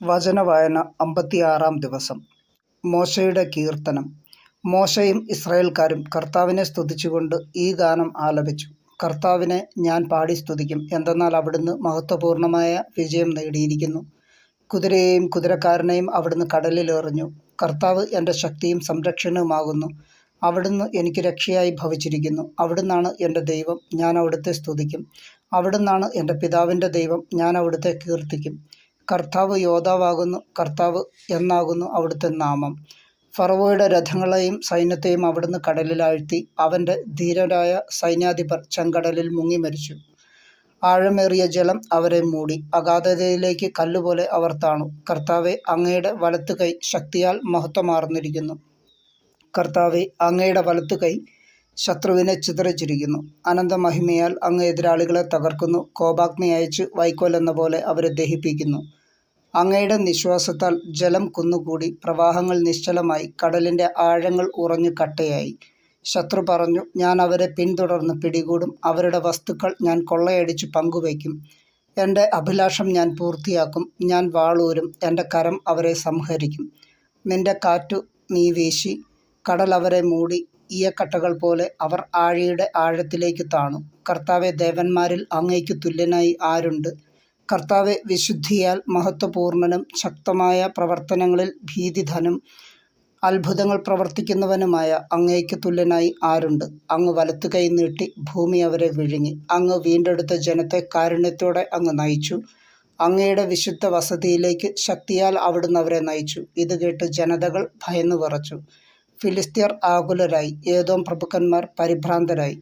വചനവായന അമ്പത്തിയാറാം ദിവസം. മോശയുടെ കീർത്തനം. മോശയും ഇസ്രായേൽക്കാരും കർത്താവിനെ സ്തുതിച്ചുകൊണ്ട് ഈ ഗാനം ആലപിച്ചു. കർത്താവിനെ ഞാൻ പാടി സ്തുതിക്കും. എന്തെന്നാൽ അവിടുന്ന് മഹത്വപൂർണമായ വിജയം നേടിയിരിക്കുന്നു. കുതിരയെയും കുതിരക്കാരനെയും അവിടുന്ന് കടലിൽ എറിഞ്ഞു. കർത്താവ് എന്റെ ശക്തിയും സംരക്ഷണവുമാകുന്നു. അവിടുന്ന് എനിക്ക് രക്ഷയായി ഭവിച്ചിരിക്കുന്നു. അവിടുന്നാണ് എന്റെ ദൈവം. ഞാൻ അവിടുത്തെ സ്തുതിക്കും. അവിടുന്നാണ് എന്റെ പിതാവിന്റെ ദൈവം. ഞാൻ അവിടുത്തെ കീർത്തിക്കും. കർത്താവ് യോദ്ധാവാകുന്നു കർത്താവ് എന്നാകുന്നു അവിടുത്തെ നാമം. ഫറവോയുടെ രഥങ്ങളെയും സൈന്യത്തെയും അവിടുന്ന് കടലിലാഴ്ത്തി അവന്റെ ധീരരായ സൈന്യാധിപർ ചെങ്കടലിൽ മുങ്ങി മരിച്ചു. ആഴമേറിയ ജലം അവരെ മൂടി അഗാധതയിലേക്ക് കല്ലുപോലെ അവർ താണു. കർത്താവെ അങ്ങയുടെ വലത്ത് കൈ ശക്തിയാൽ മഹത്വമാർന്നിരിക്കുന്നു. കർത്താവെ അങ്ങയുടെ വലത്ത് കൈ ശത്രുവിനെ ചിതറിച്ചിരിക്കുന്നു. അനന്തമഹിമയാൽ അങ്ങ് എതിരാളികളെ തകർക്കുന്നു കോപാഗ്നി അയച്ച് വൈക്കോൽ എന്ന പോലെ അവരെ ദഹിപ്പിക്കുന്നു. അങ്ങയുടെ നിശ്വാസത്താൽ ജലം കുന്നുകൂടി പ്രവാഹങ്ങൾ നിശ്ചലമായി കടലിന്റെ ആഴങ്ങൾ ഉറഞ്ഞു കട്ടയായി. ശത്രു പറഞ്ഞു ഞാൻ അവരെ പിന്തുടർന്ന് പിടികൂടും. അവരുടെ വസ്തുക്കൾ ഞാൻ കൊള്ളയടിച്ച് പങ്കുവയ്ക്കും. എന്റെ അഭിലാഷം ഞാൻ പൂർത്തിയാക്കും. ഞാൻ വാളൂരും. എന്റെ കരം അവരെ സംഹരിക്കും. നിന്റെ കാറ്റു നീ വീശി. കടൽ അവരെ മൂടി. ഈയക്കട്ടകൾ പോലെ അവർ ആഴിയുടെ ആഴത്തിലേക്ക് താണു. കർത്താവെ ദേവന്മാരിൽ അങ്ങയ്ക്ക് തുല്യനായി ആരുണ്ട്? കർത്താവെ വിശുദ്ധിയാൽ മഹത്വപൂർണനും ശക്തമായ പ്രവർത്തനങ്ങളിൽ ഭീതിധനും അത്ഭുതങ്ങൾ പ്രവർത്തിക്കുന്നവനുമായ അങ്ങയ്ക്ക് തുല്യനായി ആരുണ്ട്? അങ്ങ് വലത്തു കൈ നീട്ടി ഭൂമി അവരെ വിഴുങ്ങി. അങ്ങ് വീണ്ടെടുത്ത ജനത്തെ കാരുണ്യത്തോടെ അങ്ങ് നയിച്ചു. അങ്ങയുടെ വിശുദ്ധ വസതിയിലേക്ക് ശക്തിയാൽ അവിടുന്ന് അവരെ നയിച്ചു. ഇത് കേട്ട് ജനതകൾ ഭയന്നു വിറച്ചു ഫിലിസ്തീർ ആകുലരായി. ഏതോ പ്രഭുക്കന്മാർ പരിഭ്രാന്തരായി.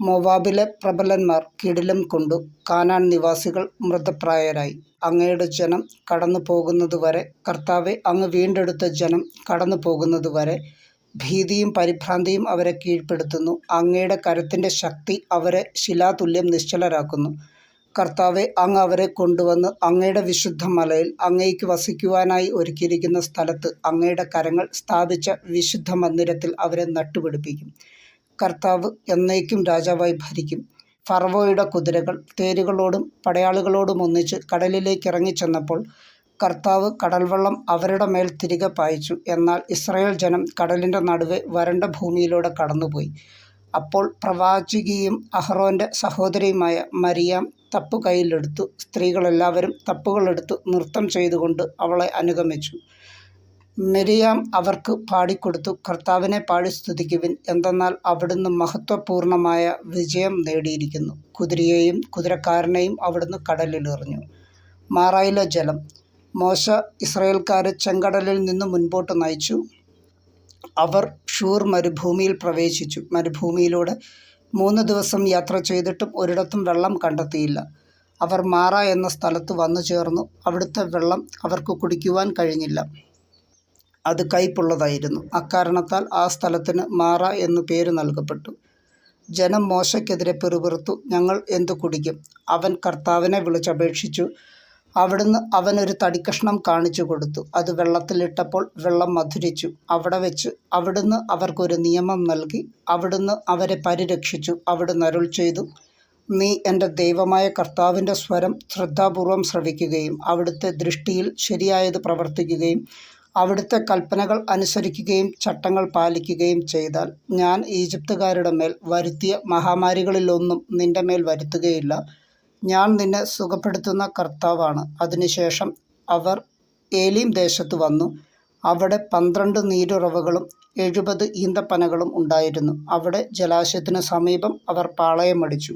മൊവാബിലെ പ്രബലന്മാർ കിടിലം കൊണ്ടു കാനാൻ നിവാസികൾ മൃതപ്രായരായി. അങ്ങയുടെ ജനം കടന്നു പോകുന്നതുവരെ കർത്താവെ അങ്ങ് വീണ്ടെടുത്ത ജനം കടന്നു പോകുന്നതുവരെ ഭീതിയും പരിഭ്രാന്തിയും അവരെ കീഴ്പ്പെടുത്തുന്നു. അങ്ങയുടെ കരത്തിന്റെ ശക്തി അവരെ ശിലാതുല്യം നിശ്ചലരാക്കുന്നു. കർത്താവെ അങ്ങ് അവരെ കൊണ്ടുവന്ന് അങ്ങയുടെ വിശുദ്ധ മലയിൽ അങ്ങയ്ക്ക് വസിക്കുവാനായി ഒരുക്കിയിരിക്കുന്ന സ്ഥലത്ത് അങ്ങയുടെ കരങ്ങൾ സ്ഥാപിച്ച വിശുദ്ധ മന്ദിരത്തിൽ അവരെ നട്ടുപിടിപ്പിക്കും. കർത്താവ് എന്നേക്കും രാജാവായി ഭരിക്കും. ഫർവോയുടെ കുതിരകൾ തേരുകളോടും പടയാളികളോടും ഒന്നിച്ച് കടലിലേക്ക് ഇറങ്ങിച്ചെന്നപ്പോൾ കർത്താവ് കടൽവെള്ളം അവരുടെ മേൽ തിരികെ പായിച്ചു. എന്നാൽ ഇസ്രായേൽ ജനം കടലിന്റെ നടുവെ വരണ്ട ഭൂമിയിലൂടെ കടന്നുപോയി. അപ്പോൾ പ്രവാചികയും അഹ്റോന്റെ സഹോദരിയുമായ മരിയാം തപ്പ് കയ്യിലെടുത്തു സ്ത്രീകളെല്ലാവരും തപ്പുകളെടുത്തു നൃത്തം ചെയ്തുകൊണ്ട് അവളെ അനുഗമിച്ചു. മെരിയാം അവർക്ക് പാടിക്കൊടുത്തു. കർത്താവിനെ പാടി സ്തുതിക്കുവിൻ. എന്തെന്നാൽ അവിടുന്ന് മഹത്വപൂർണമായ വിജയം നേടിയിരിക്കുന്നു. കുതിരയെയും കുതിരക്കാരനെയും അവിടുന്ന് കടലിലെറിഞ്ഞു. മാറായിലെ ജലം. മോശ ഇസ്രയേൽക്കാരെ ചെങ്കടലിൽ നിന്ന് മുൻപോട്ട് നയിച്ചു. അവർ ഷൂർ മരുഭൂമിയിൽ പ്രവേശിച്ചു. മരുഭൂമിയിലൂടെ മൂന്ന് ദിവസം യാത്ര ചെയ്തിട്ടും ഒരിടത്തും വെള്ളം കണ്ടെത്തിയില്ല. അവർ മാറ എന്ന സ്ഥലത്ത് വന്നു ചേർന്നു അവിടുത്തെ വെള്ളം അവർക്ക് കുടിക്കുവാൻ കഴിഞ്ഞില്ല. അത് കയ്പുള്ളതായിരുന്നു. അക്കാരണത്താൽ ആ സ്ഥലത്തിന് മാറ എന്നു പേര് നൽകപ്പെട്ടു. ജനം മോശയ്ക്കെതിരെ പെറുപിറുത്തു. ഞങ്ങൾ എന്തു കുടിക്കും? അവൻ കർത്താവിനെ വിളിച്ചപേക്ഷിച്ചു അവിടുന്ന് അവനൊരു തടിക്കഷ്ണം കാണിച്ചു കൊടുത്തു. അത് വെള്ളത്തിലിട്ടപ്പോൾ വെള്ളം മധുരിച്ചു. അവിടെ വെച്ച് അവിടുന്ന് അവർക്കൊരു നിയമം നൽകി. അവിടുന്ന് അവരെ പരിരക്ഷിച്ചു. അവിടുന്ന് അരുൾ ചെയ്തു. നീ എന്റെ ദൈവമായ കർത്താവിന്റെ സ്വരം ശ്രദ്ധാപൂർവം ശ്രവിക്കുകയും അവിടുത്തെ ദൃഷ്ടിയിൽ ശരിയായത് പ്രവർത്തിക്കുകയും അവിടുത്തെ കൽപ്പനകൾ അനുസരിക്കുകയും ചട്ടങ്ങൾ പാലിക്കുകയും ചെയ്താൽ ഞാൻ ഈജിപ്തുകാരുടെ മേൽ വരുത്തിയ മഹാമാരികളിലൊന്നും നിന്റെ മേൽ വരുത്തുകയില്ല. ഞാൻ നിന്നെ സുഖപ്പെടുത്തുന്ന കർത്താവാണ്. അതിനുശേഷം അവർ ഏലീം ദേശത്ത് വന്നു. അവിടെ പന്ത്രണ്ട് നീരുറവുകളും എഴുപത് ഈന്തപ്പനകളും ഉണ്ടായിരുന്നു. അവിടെ ജലാശയത്തിന് സമീപം അവർ പാളയമടിച്ചു.